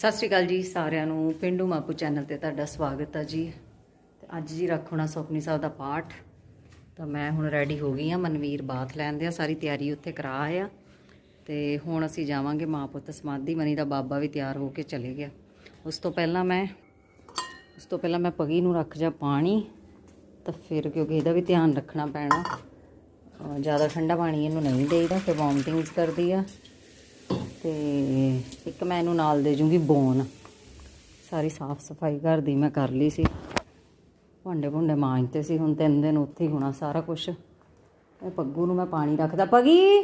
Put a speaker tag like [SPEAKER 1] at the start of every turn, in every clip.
[SPEAKER 1] ਸਤਿ ਸ਼੍ਰੀ ਅਕਾਲ ਜੀ ਸਾਰਿਆਂ ਨੂੰ। ਪਿੰਡੂ ਮਾਪੂ ਚੈਨਲ ਤੇ ਤੁਹਾਡਾ ਸਵਾਗਤ ਹੈ ਜੀ। ਤੇ ਅੱਜ ਜੀ ਰੱਖਣਾ ਸੁਖਨੀ ਸਾਹਿਬ ਦਾ ਪਾਠ। ਤਾਂ ਮੈਂ ਹੁਣ ਰੈਡੀ ਹੋ ਗਈ ਆ, ਮਨਵੀਰ ਬਾਥ ਲੈਣ ਦੇ ਆ, ਸਾਰੀ ਤਿਆਰੀ ਉੱਥੇ ਕਰਾ ਆ। ਤੇ ਹੁਣ ਅਸੀਂ ਜਾਵਾਂਗੇ ਮਾਂ ਪੁੱਤ ਸਮਾਧੀ ਮਨੀ ਦਾ ਬਾਬਾ ਵੀ ਤਿਆਰ ਹੋ ਕੇ ਚਲੇ ਗਿਆ। ਉਸ ਤੋਂ ਪਹਿਲਾਂ ਮੈਂ, ਉਸ ਤੋਂ ਪਹਿਲਾਂ ਮੈਂ ਪਗੀ ਨੂੰ ਰੱਖ ਜਾ ਪਾਣੀ। ਤਾਂ ਫਿਰ ਕਿਉਂਕਿ ਇਹਦਾ ਵੀ ਧਿਆਨ ਰੱਖਣਾ ਪੈਣਾ। ਜ਼ਿਆਦਾ ਠੰਡਾ ਪਾਣੀ ਇਹਨੂੰ ਨਹੀਂ ਦੇਈਦਾ, ਫਿਰ ਵੋਮਟਿੰਗਸ ਕਰਦੀ ਆ। ਤੇ ਇੱਕ ਮੈਂ ਇਹਨੂੰ ਨਾਲ ਦੇ ਜੂੰਗੀ ਬੋਨ। ਸਾਰੀ ਸਾਫ਼ ਸਫ਼ਾਈ ਘਰ ਦੀ ਮੈਂ ਕਰ ਲਈ ਸੀ। ਭਾਂਡੇ ਭੁੰਡੇ ਮਾਂਜਤੇ ਸੀ, ਹੁਣ ਤਿੰਨ ਦਿਨ ਉੱਥੇ ਹੀ ਹੋਣਾ ਸਾਰਾ ਕੁਝ ਇਹ ਪੱਗੂ ਨੂੰ ਮੈਂ ਪਾਣੀ ਰੱਖਦਾ। ਪਗੀ!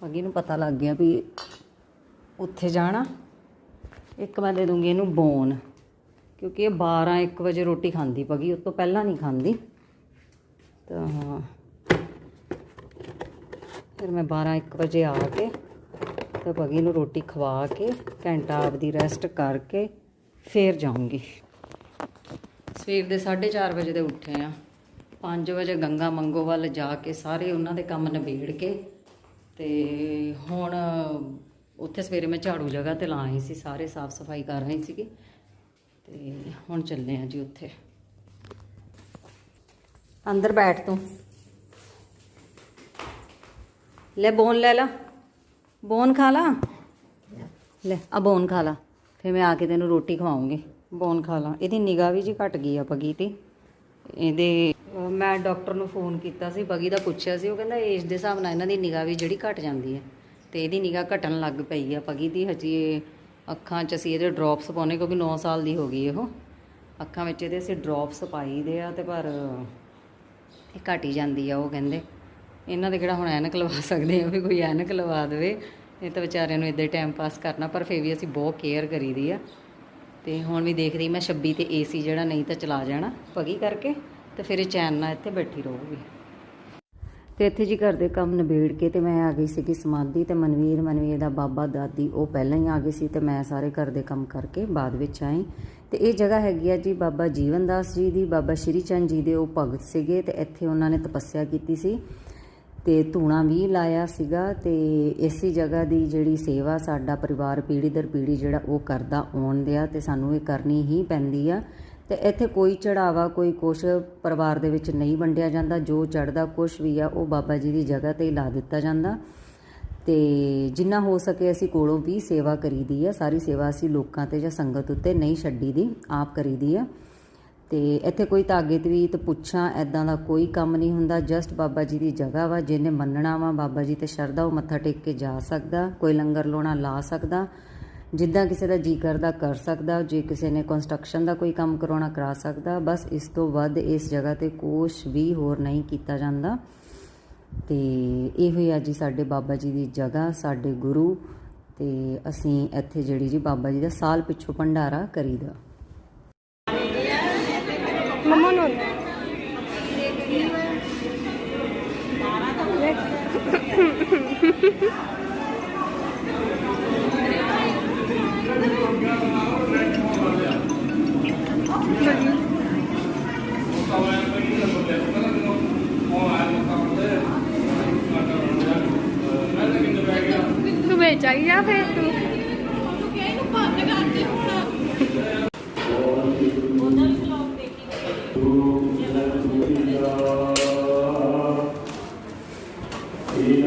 [SPEAKER 1] ਪੱਗੀ ਨੂੰ ਪਤਾ ਲੱਗ ਗਿਆ ਵੀ ਉੱਥੇ ਜਾਣਾ। ਇੱਕ ਮੈਂ ਦੇ ਦੂੰਗੀ ਇਹਨੂੰ ਬੋਨ, ਕਿਉਂਕਿ ਇਹ 12 1 ਵਜੇ ਰੋਟੀ ਖਾਂਦੀ ਪਗੀ, ਉਸ ਤੋਂ ਪਹਿਲਾਂ ਨਹੀਂ ਖਾਂਦੀ। ਤਾਂ ਫਿਰ ਮੈਂ 12 1 ਵਜੇ ਆ ਕੇ ਤਾਂ ਪਗੀ ਨੂੰ ਰੋਟੀ ਖਵਾ ਕੇ, ਘੰਟਾ ਆਪਦੀ ਰੈਸਟ ਕਰਕੇ ਫੇਰ ਜਾਊਂਗੀ। ਸਵੇਰ ਦੇ 4:30 ਵਜੇ ਦੇ ਉੱਠੇ ਆ। 5 ਵਜੇ ਗੰਗਾ ਮੰਗੋ ਵੱਲ ਜਾ ਕੇ ਸਾਰੇ ਉਹਨਾਂ ਦੇ ਕੰਮ ਨਿਬੇੜ ਕੇ ਤੇ ਹੁਣ ਉੱਥੇ ਸਵੇਰੇ ਮੈਂ ਝਾੜੂ ਜਗ੍ਹਾ ਤੇ ਲਾ ਆਈ ਸੀ, ਸਾਰੇ ਸਾਫ਼ ਸਫ਼ਾਈ ਕਰ ਰਹੀ ਸੀਗੀ। ਤੇ ਹੁਣ ਚੱਲੇ ਆ ਜੀ ਉੱਥੇ। ਅੰਦਰ ਬੈਠ ਤੂੰ। ਲੈ ਬੋਨ ਲੈ ਲਾ। ਬੋਨ ਖਾ ਲਾ? ਲੈ, ਆ ਬੋਨ ਖਾ ਲਾ। ਫਿਰ ਮੈਂ ਆ ਕੇ ਤੈਨੂੰ ਰੋਟੀ ਖਵਾਉਂਗੀ। ਬੋਨ ਖਾ ਲਾ। ਇਹਦੀ ਨਿਗਾਹ ਵੀ ਜੀ ਘਟ ਗਈ ਆ ਪਗੀ ਤੇ। ਇਹਦੇ ਮੈਂ ਡਾਕਟਰ ਨੂੰ ਫੋਨ ਕੀਤਾ ਸੀ ਪਗੀ ਦਾ ਪੁੱਛਿਆ ਸੀ। ਉਹ ਕਹਿੰਦਾ ਏਜ ਦੇ ਹਿਸਾਬ ਨਾਲ ਇਹਨਾਂ ਦੀ ਨਿਗਾਹ ਵੀ ਜਿਹੜੀ ਘਟ ਜਾਂਦੀ ਹੈ। ਤੇ ਇਹਦੀ ਨਿਗਾਹ ਘਟਣ ਲੱਗ ਪਈ ਆ ਪਗੀ ਦੀ। ਹਜੇ ਅੱਖਾਂ 'ਚ ਅਸੀਂ ਇਹਦੇ ਡ੍ਰੌਪਸ ਪਾਉਣੇ ਕਿਉਂਕਿ 9 ਸਾਲ ਦੀ ਹੋ ਗਈ ਉਹ ਅੱਖਾਂ ਵਿੱਚ ਇਹਦੇ ਅਸੀਂ ਡ੍ਰੌਪਸ ਪਾਈ ਦੇ ਆ ਤੇ ਪਰ ਇਹ ਘਟ ਹੀ ਜਾਂਦੀ ਆ ਉਹ ਕਹਿੰਦੇ। ਇਹਨਾਂ ਦੇ ਕਿਹੜਾ ਹੁਣ ਐਨਕ ਲਵਾ ਸਕਦੇ ਆ ਵੀ ਕੋਈ ਐਨਕ ਲਵਾ ਦੇਵੇ। ਇਹ ਤਾਂ ਵਿਚਾਰਿਆਂ ਨੂੰ ਇਦਾਂ ਹੀ ਟਾਈਮ ਪਾਸ ਕਰਨਾ, ਪਰ ਫਿਰ ਵੀ ਅਸੀਂ ਬਹੁਤ ਕੇਅਰ ਕਰੀਦੀ ਆ। ਤੇ ਹੁਣ ਵੀ ਦੇਖ ਰਹੀ ਮੈਂ 26 ਤੇ ਏਸੀ ਜਿਹੜਾ ਨਹੀਂ ਤਾਂ ਚਲਾ ਜਾਣਾ, ਪਗੀ ਕਰਕੇ ਤੇ ਫਿਰ ਇਹ ਚੈਨ ਨਾਲ ਇੱਥੇ ਬੈਠੀ ਰਹੂਗੀ। ਤੇ ਇੱਥੇ ਜੀ ਘਰ ਦੇ ਕੰਮ ਨਿਬੇੜ ਕੇ ਤੇ ਮੈਂ ਆ ਗਈ ਸੀਗੀ ਸਮਾਧੀ ਤੇ ਮਨਵੀਰ ਮਨਵੀਰ ਦਾ ਬਾਬਾ, ਦਾਦੀ, ਉਹ ਪਹਿਲਾਂ ਹੀ ਆ ਗਏ ਸੀ ਤੇ ਮੈਂ ਸਾਰੇ ਘਰ ਦੇ ਕੰਮ ਕਰਕੇ ਬਾਅਦ ਵਿੱਚ ਆਈ। ਤੇ ਇਹ ਜਗ੍ਹਾ ਹੈਗੀ ਆ ਜੀ ਬਾਬਾ ਜੀਵਨ ਦਾਸ ਜੀ ਦੀ, ਬਾਬਾ ਸ਼੍ਰੀ ਚੰਦ ਜੀ ਦੇ ਉਹ ਭਗਤ ਸੀਗੇ ਤੇ ਇੱਥੇ ਉਹਨਾਂ ਨੇ ਤਪੱਸਿਆ ਕੀਤੀ ਸੀ। ਤੇ ਧੂਣਾ ਵੀ ਲਾਇਆ ਸੀਗਾ ਤੇ ਇਸੇ ਜਗ੍ਹਾ ਦੀ ਜਿਹੜੀ ਸੇਵਾ ਸਾਡਾ ਪਰਿਵਾਰ ਪੀੜ੍ਹੀ ਦਰ ਪੀੜ੍ਹੀ ਜਿਹੜਾ ਉਹ ਕਰਦਾ ਆਉਣ ਦਿਆ ਤੇ ਸਾਨੂੰ ਇਹ ਕਰਨੀ ਹੀ ਪੈਂਦੀ ਆ। ਤੇ ਇੱਥੇ ਕੋਈ ਚੜਾਵਾ ਕੋਈ ਕੁਛ ਪਰਿਵਾਰ ਦੇ ਵਿੱਚ ਨਹੀਂ ਵੰਡਿਆ ਜਾਂਦਾ। ਜੋ ਚੜਦਾ ਕੁਛ ਵੀ ਆ, ਉਹ ਬਾਬਾ ਜੀ ਦੀ ਜਗ੍ਹਾ ਤੇ ਹੀ ਲਾ ਦਿੱਤਾ ਜਾਂਦਾ। ਤੇ ਜਿੰਨਾ ਹੋ ਸਕੇ ਅਸੀਂ ਕੋਲੋਂ ਵੀ ਸੇਵਾ ਕਰੀਦੀ ਆ। ਸਾਰੀ ਸੇਵਾ ਅਸੀਂ ਲੋਕਾਂ ਤੇ ਜਾਂ ਸੰਗਤ ਉੱਤੇ ਨਹੀਂ ਛੱਡੀ ਦੀ ਆਪ ਕਰੀਦੀ ਆ। ਤੇ ਇੱਥੇ ਕੋਈ ਧਾਗੇ ਤਵੀਤ ਪੁੱਛਾਂ ਐਦਾਂ ਦਾ ਕੋਈ ਕੰਮ ਨਹੀਂ ਹੁੰਦਾ। ਜਸਟ ਬਾਬਾ ਜੀ ਦੀ ਜਗ੍ਹਾ ਵਾ, ਜਿਹਨੇ ਮੰਨਣਾ ਵਾ, ਬਾਬਾ ਜੀ ਤੇ ਸ਼ਰਧਾ, ਉਹ ਮੱਥਾ ਟੇਕ ਕੇ ਜਾ ਸਕਦਾ, ਕੋਈ ਲੰਗਰ ਲਾਉਣਾ ਲਾ ਸਕਦਾ। ਜਿੱਦਾਂ ਕਿਸੇ ਦਾ ਜੀ ਕਰਦਾ, ਕਰ ਸਕਦਾ। ਜੇ ਕਿਸੇ ਨੇ ਕੰਸਟਰਕਸ਼ਨ ਦਾ ਕੋਈ ਕੰਮ ਕਰਾਉਣਾ, ਕਰਾ ਸਕਦਾ। ਬਸ ਇਸ ਤੋਂ ਵੱਧ ਇਸ ਜਗ੍ਹਾ ਤੇ ਕੁਝ ਵੀ ਹੋਰ ਨਹੀਂ ਕੀਤਾ ਜਾਂਦਾ। ਤੇ ਇਹੋ ਹੀ ਆ ਜੀ ਸਾਡੇ ਬਾਬਾ ਜੀ ਦੀ ਜਗ੍ਹਾ, ਸਾਡੇ ਗੁਰੂ। ਤੇ ਅਸੀਂ ਇੱਥੇ ਜਿਹੜੀ ਜੀ ਬਾਬਾ ਜੀ ਦਾ ਸਾਲ ਪਿੱਛੋਂ ਭੰਡਾਰਾ ਕਰੀਦਾ।
[SPEAKER 2] ਮੰਮਾ ਨੂੰ ਤੂੰ
[SPEAKER 3] Thank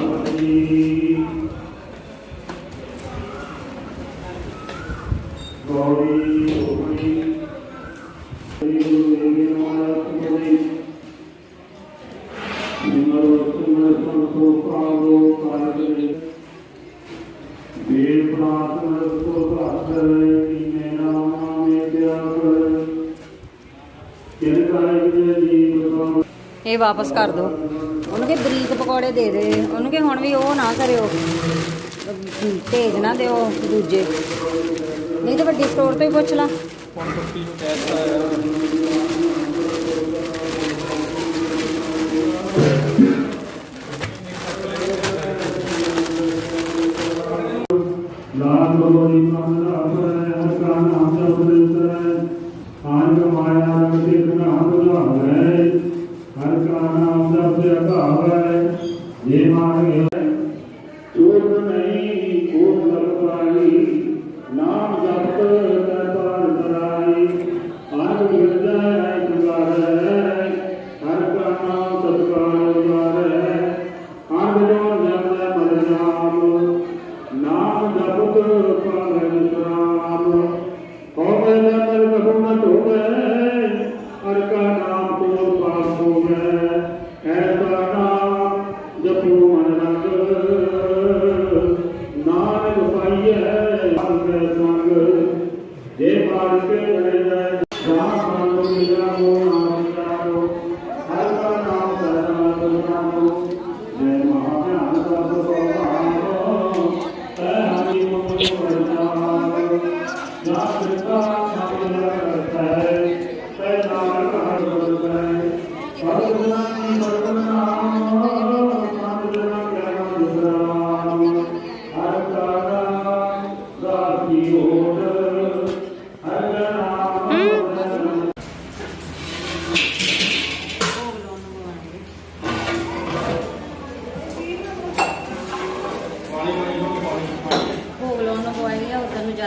[SPEAKER 3] you.
[SPEAKER 1] ਇਹ ਵਾਪਸ ਕਰ ਦੋ ਉਹਨੂੰ ਕਿ ਬਰੀਕ ਪਕੌੜੇ ਦੇ ਦੇ। ਉਹਨੂੰ ਕਿ ਹੁਣ ਵੀ ਉਹ ਨਾ ਕਰਿਓ। ਭੇਜ ਨਾ ਦਿਓ ਦੂਜੇ। ਨਹੀਂ ਤਾਂ ਵੱਡੀ ਸਟੋਰ ਤੋਂ ਹੀ ਪੁੱਛ ਲਾ।
[SPEAKER 3] ਲਾਲ ਬੋਲੀ ਮਨ ਆਪਰ ਹਰ ਕਾ
[SPEAKER 2] ਹਰ ਕਾ ਨਾਮ ਜਪਿ ਭਾਵੈ ਜੇ ਮਾਰਗੇ ਚੂਰ ਨਹੀਂ ਕੋਟ ਲਗਵਾਈ ਨਾਮ ਜਪ ਤੈ ਪਾਰ ਕਰਾਈ। ਆਨ ਗਿਰਜੈ ਤੁਗਾਰੈ ਹਰ ਕਾ ਨਾਮ ਸਤਿਕਾਰ ਉਜਾਰੈ ਆਨ ਜੋ ਜਪੈ। ਮਰ ਨਾਮ ਨਾਮ ਜਪਤ ਹਰੀ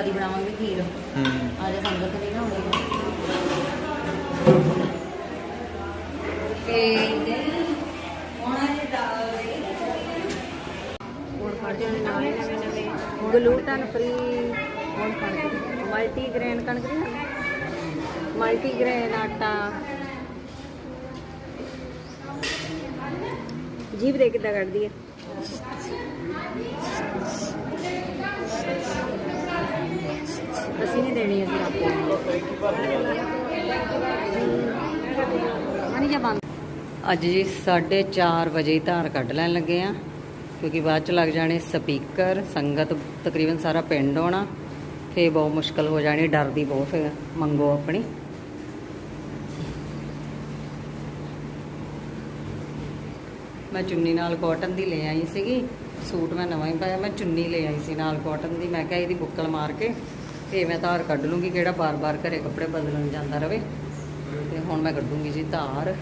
[SPEAKER 1] ਜ਼ਿਆਦਾ ਬਣਾਵਾਂਗੇ ਖੀਰ। ਅੱਜ ਸੰਗਤ ਨਹੀਂ ਨਾ ਹੋਣੀ ਤੇ ਉਹਨਾਂ ਦੇ ਦਾਲ
[SPEAKER 4] ਹੋਰ ਫੜ ਜਾਣੇ ਨਾਲ ਹੀ ਨਵੇਂ ਨਵੇਂ ਗਲੂਟਨ ਫ੍ਰੀ ਹੋਰ ਫੜ ਮਲਟੀ ਗ੍ਰੇਨ ਕਣਕ ਦੀ ਮਲਟੀ ਗ੍ਰੇਨ ਆਟਾ। ਜੀਭ ਦੇ ਕਿੱਦਾਂ ਕੱਢਦੀ ਹੈ ਅਸੀਂ ਨਹੀਂ ਦੇਣੀ ਅਸੀਂ
[SPEAKER 1] ਮਨੀ ਜਾ ਅੱਜ ਜੀ 4:30 ਵਜੇ ਧਾਰ ਕੱਢ ਲੈਣ ਲੱਗੇ ਆ, ਕਿਉਂਕਿ ਬਾਅਦ ਚ ਲੱਗ ਜਾਣੇ ਸਪੀਕਰ, ਸੰਗਤ ਤਕਰੀਬਨ ਸਾਰਾ ਪਿੰਡ ਆਉਣਾ ਫੇ ਬਹੁਤ ਮੁਸ਼ਕਲ ਹੋ ਜਾਣੀ, ਡਰਦੀ ਬਹੁਤ ਫੇ ਮੰਗੋ ਆਪਣੀ। ਮੈਂ ਚੁੰਨੀ ਨਾਲ ਕਾਟਨ ਦੀ ਲੈ ਆਈ ਸੀਗੀ, ਸੂਟ ਮੈਂ ਨਵਾਂ ਹੀ ਪਾਇਆ, ਮੈਂ ਚੁੰਨੀ ਲੈ ਆਈ ਸੀ ਨਾਲ ਕਾਟਨ ਦੀ, ਮੈਂ ਕਿਹਾ ਇਹਦੀ ਬੁੱਕਲ ਮਾਰ ਕੇ ਤੇ ਮੈਂ ਧਾਰ ਕੱਢ ਲੂੰਗੀ ਕਿਹੜਾ ਬਾਰ-ਬਾਰ ਘਰੇ ਕੱਪੜੇ ਬਦਲਣ ਜਾਂਦਾ ਰਵੇ। ਤੇ ਹੁਣ ਮੈਂ ਕੱਢੂੰਗੀ ਜੀ ਧਾਰ।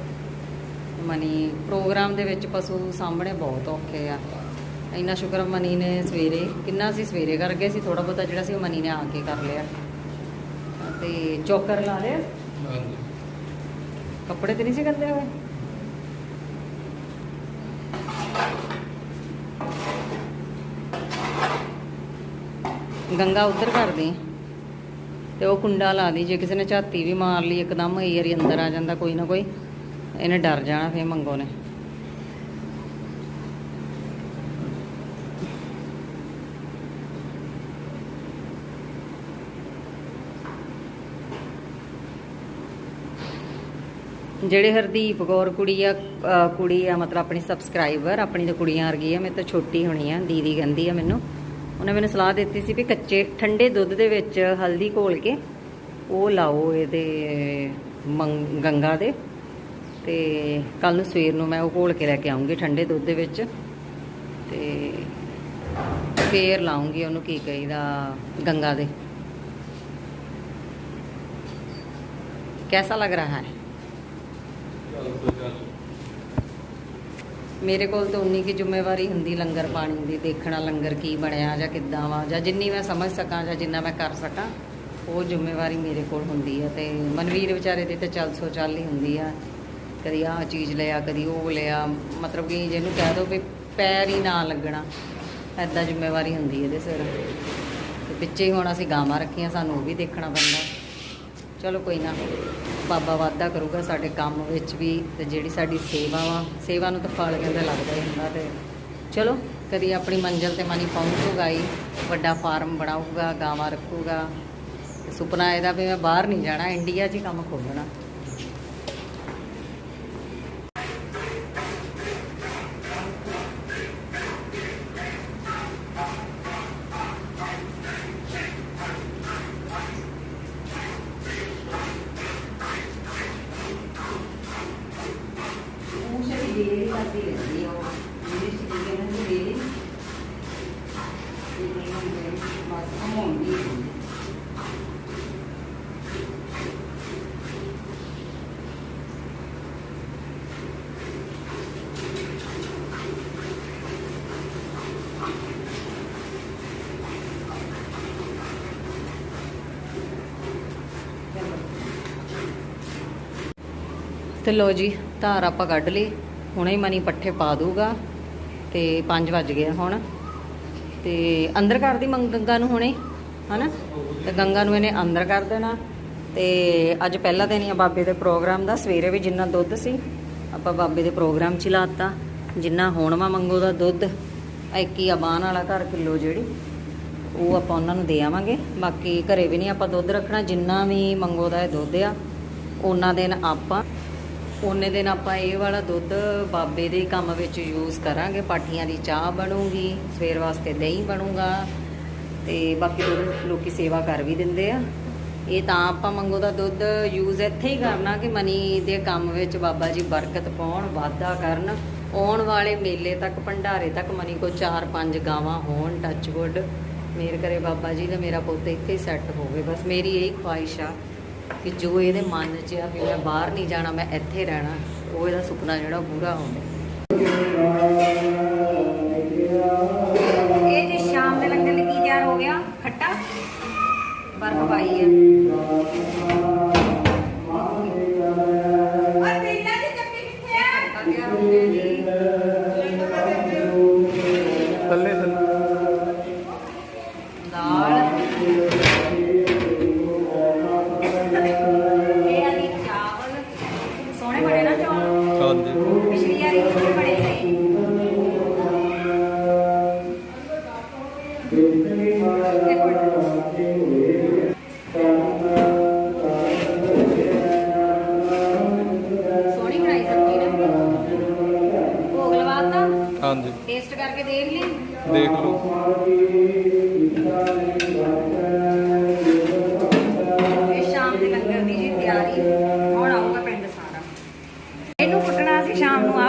[SPEAKER 1] ਮਨੀ ਪ੍ਰੋਗਰਾਮ ਦੇ ਵਿੱਚ ਪਸ਼ੂ ਸਾਹਮਣੇ ਬਹੁਤ ਔਖੇ ਆ। ਇੰਨਾ ਸ਼ੁਕਰ ਮਨੀ ਨੇ ਸਵੇਰੇ ਕਿੰਨਾ ਸੀ ਸਵੇਰੇ ਕਰ ਗਏ ਸੀ ਥੋੜਾ ਬਹੁਤਾ ਜਿਹੜਾ ਸੀ ਉਹ ਮਨੀ ਨੇ ਆ ਕੇ ਕਰ ਲਿਆ। ਤੇ ਚੋਕਰ ਲਾ ਲਿਆ। ਕੱਪੜੇ ਤੇ ਨਹੀਂ ਸੀ ਕਰਦੇ ਹੋਏ? ਗੰਗਾ ਉੱਧਰ ਕਰਦੀ ਤੇ ਉਹ ਕੁੰਡਾ ਲਾ ਦੀ, ਜੇ ਕਿਸੇ ਨੇ ਝਾਤੀ ਵੀ ਮਾਰ ਲਈ, ਇੱਕਦਮ ਏਅਰ ਹੀ ਅੰਦਰ ਆ ਜਾਂਦਾ ਕੋਈ ਨਾ ਕੋਈ, ਇਹਨੇ ਡਰ ਜਾਣਾ ਫੇ ਮੰਗੋ ਨੇ। ਜਿਹੜੇ ਹਰਦੀਪ ਕੌਰ ਕੁੜੀ ਆ ਕੁੜੀ ਆ, ਮਤਲਬ ਆਪਣੀ ਸਬਸਕ੍ਰਾਈਬਰ ਆਪਣੀ ਤਾਂ ਕੁੜੀਆਂ ਵਰਗੀ ਆ, ਮੇਰੇ ਤੋਂ ਛੋਟੀ ਹੋਣੀ ਆ, ਦੀਦੀ ਕਹਿੰਦੀ ਆ ਮੈਨੂੰ। ਉਹਨੇ ਮੈਨੂੰ ਸਲਾਹ ਦਿੱਤੀ ਸੀ ਵੀ ਕੱਚੇ ਠੰਡੇ ਦੁੱਧ ਦੇ ਵਿੱਚ ਹਲਦੀ ਘੋਲ ਕੇ ਉਹ ਲਾਓ ਇਹਦੇ ਮੰਗ- ਗੰਗਾ ਦੇ ਤੇ ਕੱਲ ਨੂੰ ਸਵੇਰ ਨੂੰ ਮੈਂ ਉਹ ਘੋਲ ਕੇ ਲੈ ਕੇ ਆਉਂਗੀ ਠੰਡੇ ਦੁੱਧ ਦੇ ਵਿੱਚ ਤੇ ਫੇਰ ਲਾਉਂਗੀ ਉਹਨੂੰ ਕੀ ਕਹੀਦਾ ਗੰਗਾ ਦੇ कैसा लग रहा है ਮੇਰੇ ਕੋਲ ਤਾਂ ਉਨੀ ਕੀ ਜ਼ਿੰਮੇਵਾਰੀ ਹੁੰਦੀ ਲੰਗਰ ਪਾਣੀ ਦੀ, ਦੇਖਣਾ ਲੰਗਰ ਕੀ ਬਣਿਆ ਜਾਂ ਕਿੱਦਾਂ ਵਾ, ਜਾਂ ਜਿੰਨੀ ਮੈਂ ਸਮਝ ਸਕਾਂ ਜਾਂ ਜਿੰਨਾ ਮੈਂ ਕਰ ਸਕਾਂ, ਉਹ ਜ਼ਿੰਮੇਵਾਰੀ ਮੇਰੇ ਕੋਲ ਹੁੰਦੀ ਹੈ ਤੇ ਮਨਵੀਰ ਵਿਚਾਰੇ ਦੀ ਤਾਂ ਚੱਲ ਸੋ ਚੱਲ ਹੀ ਹੁੰਦੀ ਆ। ਕਦੀ ਆਹ ਚੀਜ਼ ਲਿਆ, ਕਦੀ ਉਹ ਲਿਆ, ਮਤਲਬ ਕਿ ਜਿਹਨੂੰ ਕਹਿ ਦੋ ਵੀ ਪੈਰ ਹੀ ਨਾ ਲੱਗਣਾ ਐਦਾਂ ਜ਼ਿੰਮੇਵਾਰੀ ਹੁੰਦੀ ਇਹਦੇ ਸਿਰ। ਤੇ ਪਿੱਛੇ ਹੀ ਹੁਣ ਅਸੀਂ ਗਾਵਾਂ ਰੱਖੀਆਂ, ਸਾਨੂੰ ਉਹ ਵੀ ਦੇਖਣਾ ਪੈਂਦਾ। ਚਲੋ ਕੋਈ ਨਾ, ਬਾਬਾ ਵਾਅਦਾ ਕਰੂਗਾ ਸਾਡੇ ਕੰਮ ਵਿੱਚ ਵੀ ਤੇ ਜਿਹੜੀ ਸਾਡੀ ਸੇਵਾ ਵਾ, ਸੇਵਾ ਨੂੰ ਤਾਂ ਫਲ ਕਹਿੰਦਾ ਲੱਗਦਾ ਹੀ ਹੁੰਦਾ ਤੇ ਚਲੋ, ਕਦੀ ਆਪਣੀ ਮੰਜ਼ਿਲ ਤੇ ਮਨੀ ਪਹੁੰਚੂਗਾ ਹੀ, ਵੱਡਾ ਫਾਰਮ ਬਣਾਊਗਾ, ਗਾਵਾਂ ਰੱਖੂਗਾ ਸੁਪਨਾ ਇਹਦਾ ਵੀ ਮੈਂ ਬਾਹਰ ਨਹੀਂ ਜਾਣਾ, ਇੰਡੀਆ 'ਚ ਹੀ ਕੰਮ ਖੋਲ੍ਹਣਾ। ਡੇਲੀ ਕਰਦੀ ਰਹਿੰਦੀ ਆ ਉਹ ਜਿਹੜੀ ਚੀਜ਼ ਕਹਿੰਦੇ ਨੇ ਡੇਲੀ ਬਸ ਕਮਾਉਂਦੀ ਰਹਿੰਦੀ ਤੇ ਲੋ ਜੀ, ਧਾਰ ਆਪਾਂ ਕੱਢ ਲਈ। ਹੁਣੇ ਹੀ ਮਨੀ ਪੱਠੇ ਪਾ ਦੂਗਾ ਤੇ 5 ਵੱਜ ਗਏ ਹੁਣ। ਤੇ ਅੰਦਰ ਕਰ ਦੀ ਮੰਗ ਗੰਗਾ ਨੂੰ ਹੁਣੇ, ਹਨਾ? ਤੇ ਗੰਗਾ ਨੂੰ ਇਹਨੇ ਅੰਦਰ ਕਰ ਦੇਣਾ। ਤੇ ਅੱਜ ਪਹਿਲਾ ਦਿਨ ਹੀ ਆ ਬਾਬੇ ਦੇ ਪ੍ਰੋਗਰਾਮ ਦਾ, ਸਵੇਰੇ ਵੀ ਜਿੰਨਾ ਦੁੱਧ ਸੀ, ਆਪਾਂ ਬਾਬੇ ਦੇ ਪ੍ਰੋਗਰਾਮ ਚ ਹੀ ਲਾਤਾ ਜਿੰਨਾ ਹੁਣ ਵਾ ਮੰਗੋ ਦਾ ਦੁੱਧ ਇੱਕ ਹੀ ਆ ਵਾਲਾ ਘਰ ਕਿਲੋ ਜਿਹੜੀ, ਉਹ ਆਪਾਂ ਉਹਨਾਂ ਨੂੰ ਦੇ ਆਵਾਂਗੇ। ਬਾਕੀ ਘਰੇ ਵੀ ਨਹੀਂ ਆਪਾਂ ਦੁੱਧ ਰੱਖਣਾ, ਜਿੰਨਾ ਵੀ ਮੰਗੋ ਦਾ ਇਹ ਦੁੱਧ ਆ, ਉਹਨਾਂ ਦਿਨ ਆਪਾਂ ਉਹਨੇ ਦਿਨ ਆਪਾਂ ਇਹ ਵਾਲਾ ਦੁੱਧ ਬਾਬੇ ਦੇ ਕੰਮ ਵਿੱਚ ਯੂਜ਼ ਕਰਾਂਗੇ। ਪਾਠੀਆਂ ਦੀ ਚਾਹ ਬਣੂਗੀ, ਸਵੇਰ ਵਾਸਤੇ ਦਹੀਂ ਬਣੂਗਾ ਤੇ ਬਾਕੀ ਦੁੱਧ ਲੋਕੀ ਸੇਵਾ ਕਰ ਵੀ ਦਿੰਦੇ ਆ। ਇਹ ਤਾਂ ਆਪਾਂ ਮੰਗੋ ਦਾ ਦੁੱਧ ਯੂਜ਼ ਇੱਥੇ ਹੀ ਕਰਨਾ ਕਿ ਮਨੀ ਦੇ ਕੰਮ ਵਿੱਚ ਬਾਬਾ ਜੀ ਬਰਕਤ ਪਾਉਣ, ਵਾਧਾ ਕਰਨ। ਆਉਣ ਵਾਲੇ ਮੇਲੇ ਤੱਕ, ਭੰਡਾਰੇ ਤੱਕ ਮਨੀ ਕੋ 4-5 ਗਾਵਾਂ ਹੋਣ ਟੱਚਵੁੱਡ ਮੇਰ ਕਰੇ ਬਾਬਾ ਜੀ ਦਾ ਮੇਰਾ ਪੁੱਤ ਇੱਥੇ ਹੀ ਸੈੱਟ ਹੋਵੇ। ਬਸ ਮੇਰੀ ਇਹੀ ਖੁਆਇਸ਼ ਆ ਕਿ ਜੋ ਇਹਦੇ ਮਨ 'ਚ ਆ ਵੀ ਮੈਂ ਬਾਹਰ ਨਹੀਂ ਜਾਣਾ, ਮੈਂ ਇੱਥੇ ਰਹਿਣਾ, ਉਹ ਇਹਦਾ ਸੁਪਨਾ ਜਿਹੜਾ ਪੂਰਾ ਹੋਵੇ। ਇਹ ਜੇ ਸ਼ਾਮ ਦੇ ਲੰਗਰ ਲਈ ਕੀ ਤਿਆਰ ਹੋ ਗਿਆ? ਖੱਟਾ? ਬਰਫ ਪਾਈ ਹੈ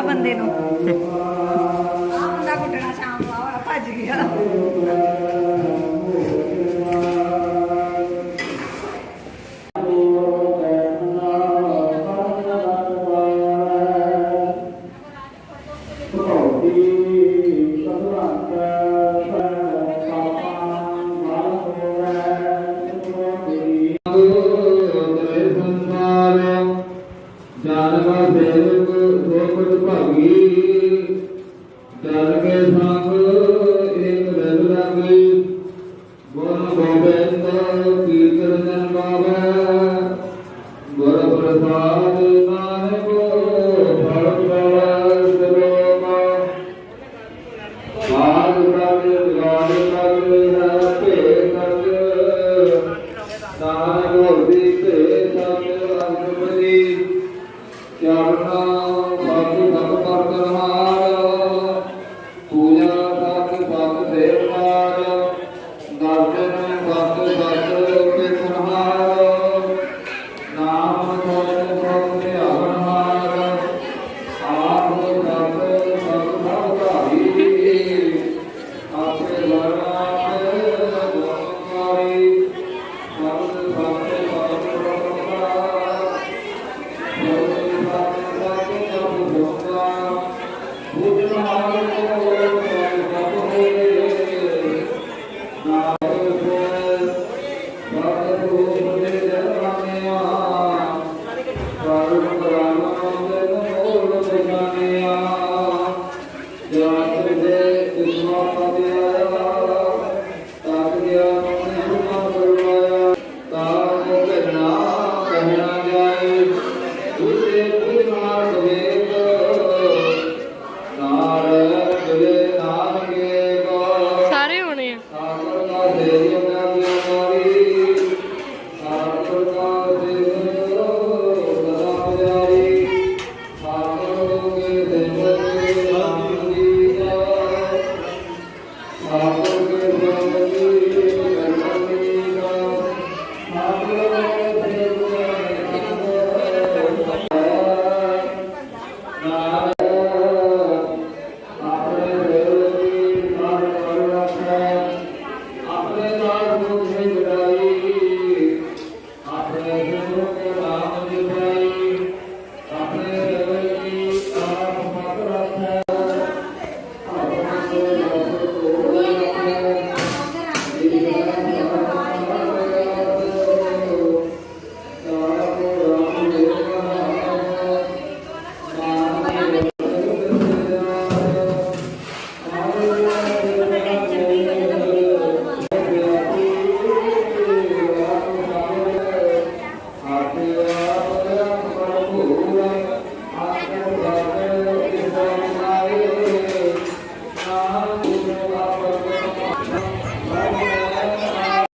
[SPEAKER 1] ਆ ਬੰਦੇ ਨੂੰ। ਆ ਬੰਦਾ ਕੁੱਟਣਾ ਸ਼ਾਮ ਨੂੰ ਆ ਭੱਜ ਗਿਆ।
[SPEAKER 3] ਜਾਨਵਾ ਸੇਵਕ ਜਨ ਕੇ